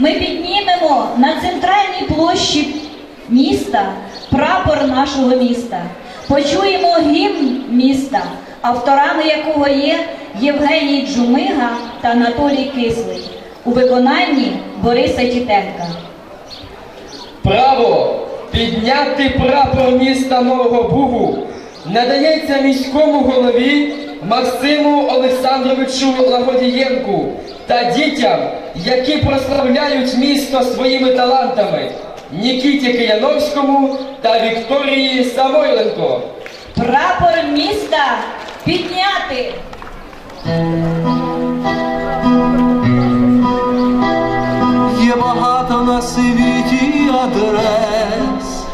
ми піднімемо на центральній площі міста прапор нашого міста. Почуємо гімн міста, авторами якого є Євгеній Джумига та Анатолій Кислий у виконанні Бориса Тітенка. Право підняти прапор міста Нового Бугу надається міському голові Максиму Олександровичу Лагодієнку та дітям, які прославляють місто своїми талантами Нікіті Кияновському та Вікторії Самойленко. Прапор міста підняти! Є багато на світі адрес,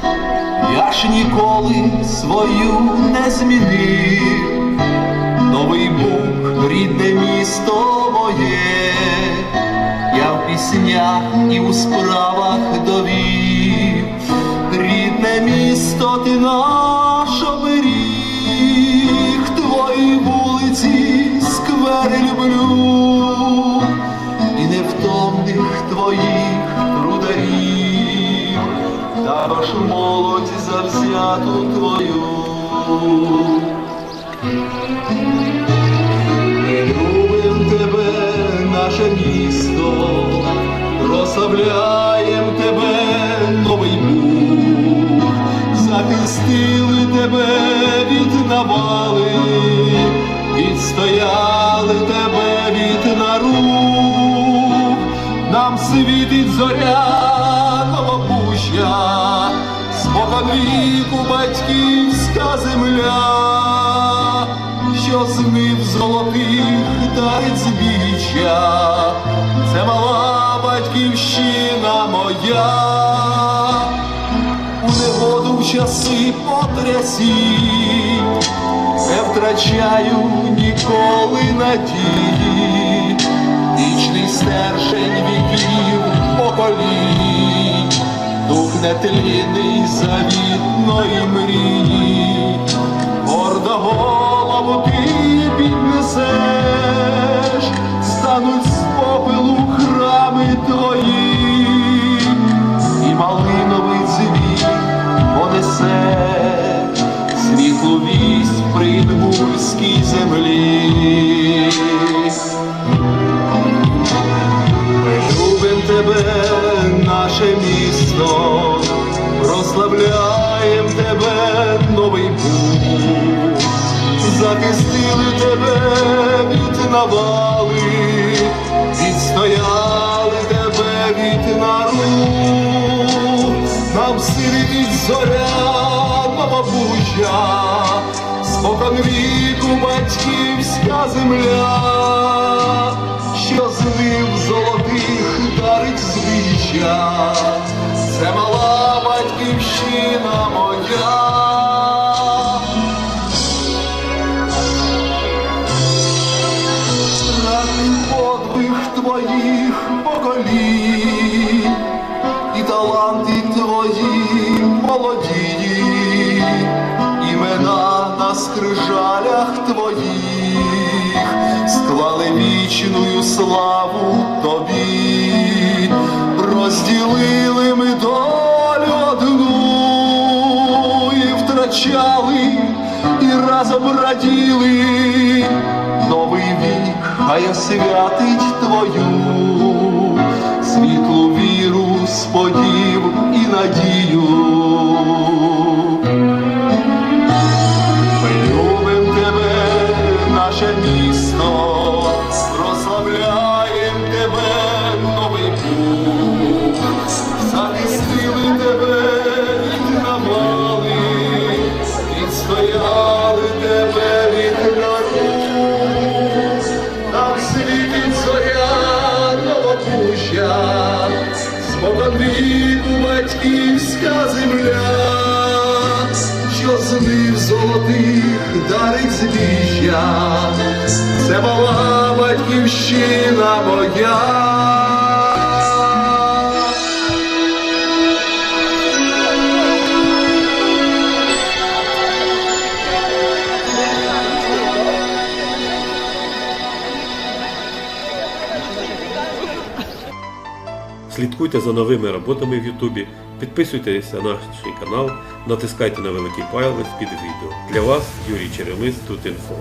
я ж ніколи свою не змінив. Новий Буг, рідне місто моє, піснях і у справах довів. Рідне місто, ти наш оберіг, твої вулиці, сквери люблю і невтомних твоїх трударів, також молодь завзяту твою. Прославляєм тебе, новий Буг, захистили тебе від навали, відстояли тебе від наруг, нам світить зоря новопуща, спокон віку батьківська земля. Що змив золотих дарить збіччя, це мала батьківщина моя, у негоду в часи потрясінь, не втрачаю ніколи надії, вічний стержень віків поколінь, дух нетлінний завітної мрії, гордо голову ти піднесеш, тебе, наше місто, прославляєм тебе, новий Буг, захистили тебе від навали, відстояли тебе від наруг, нам світить зоря новобужа, спокон віку батьківська земля, звича, це мала батьківщина моя. Ранний подвиг твоїх поколінь, і таланти твої молодії, імена на скрижалях твоїх склали вічную славу тобі, розділили ми долю одну і втрачали, і разом раділи. Новий вік хай освятить твою світлу віру, сподів і надію. Ми любим тебе, наше місто, прославляєм віку батьківська земля, що злив золотих дарить збіжжя, це мала батьківщина моя. Слідкуйте за новими роботами в Ютубі, підписуйтесь на наш канал, натискайте на великий палець під відео. Для вас Юрій Черемис тут інфо.